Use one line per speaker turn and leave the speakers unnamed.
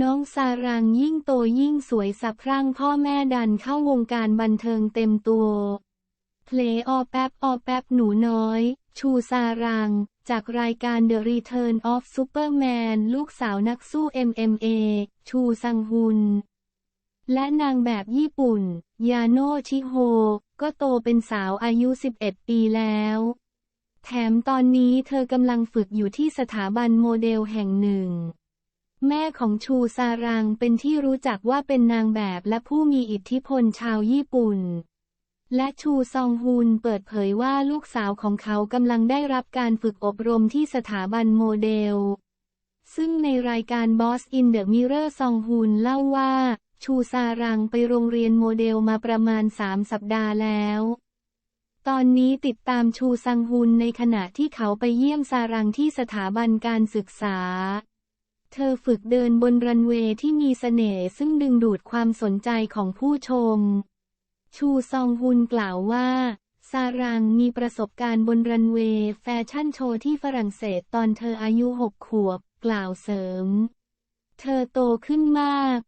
น้องซารังยิ่งโตยิ่งสวยสะพรั่งพ่อแม่ดันเข้าวงการบันเทิงเต็มตัวเพลออแป๊บออแป๊บหนูน้อย ชูซารัง จากรายการ The Return of Superman ลูกสาวนักสู้ MMA ชูซังฮุน และนางแบบญี่ปุ่น ยาโนชิโฮ ก็โตเป็นสาวอายุ 11 ปีแล้ว แถมตอนนี้เธอกำลังฝึกอยู่ที่สถาบันโมเดลแห่งหนึ่ง แม่ของชูซารังเป็นที่รู้จักว่าเป็นนางแบบและผู้มีอิทธิพลชาวญี่ปุ่น และชูซองฮุนเปิดเผยว่าลูกสาวของเขากำลังได้รับการฝึกอบรมที่สถาบันโมเดล ซึ่งในรายการ Boss in the Mirror ซองฮุนเล่าว่า ชูซารังไปโรงเรียนโมเดลมาประมาณ 3 สัปดาห์แล้วตอนนี้ติดตามชูซังฮุนในขณะที่เขาไปเยี่ยมซารังที่สถาบันการศึกษา เธอฝึกเดินบนรันเวย์ที่มีเสน่ห์ซึ่งดึงดูดความสนใจของผู้ชม ชูซองฮุนกล่าวว่า ซารังมีประสบการณ์บนรันเวย์แฟชั่นโชว์ที่ฝรั่งเศสตอนเธออายุหกขวบ กล่าวเสริม เธอโตขึ้นมาก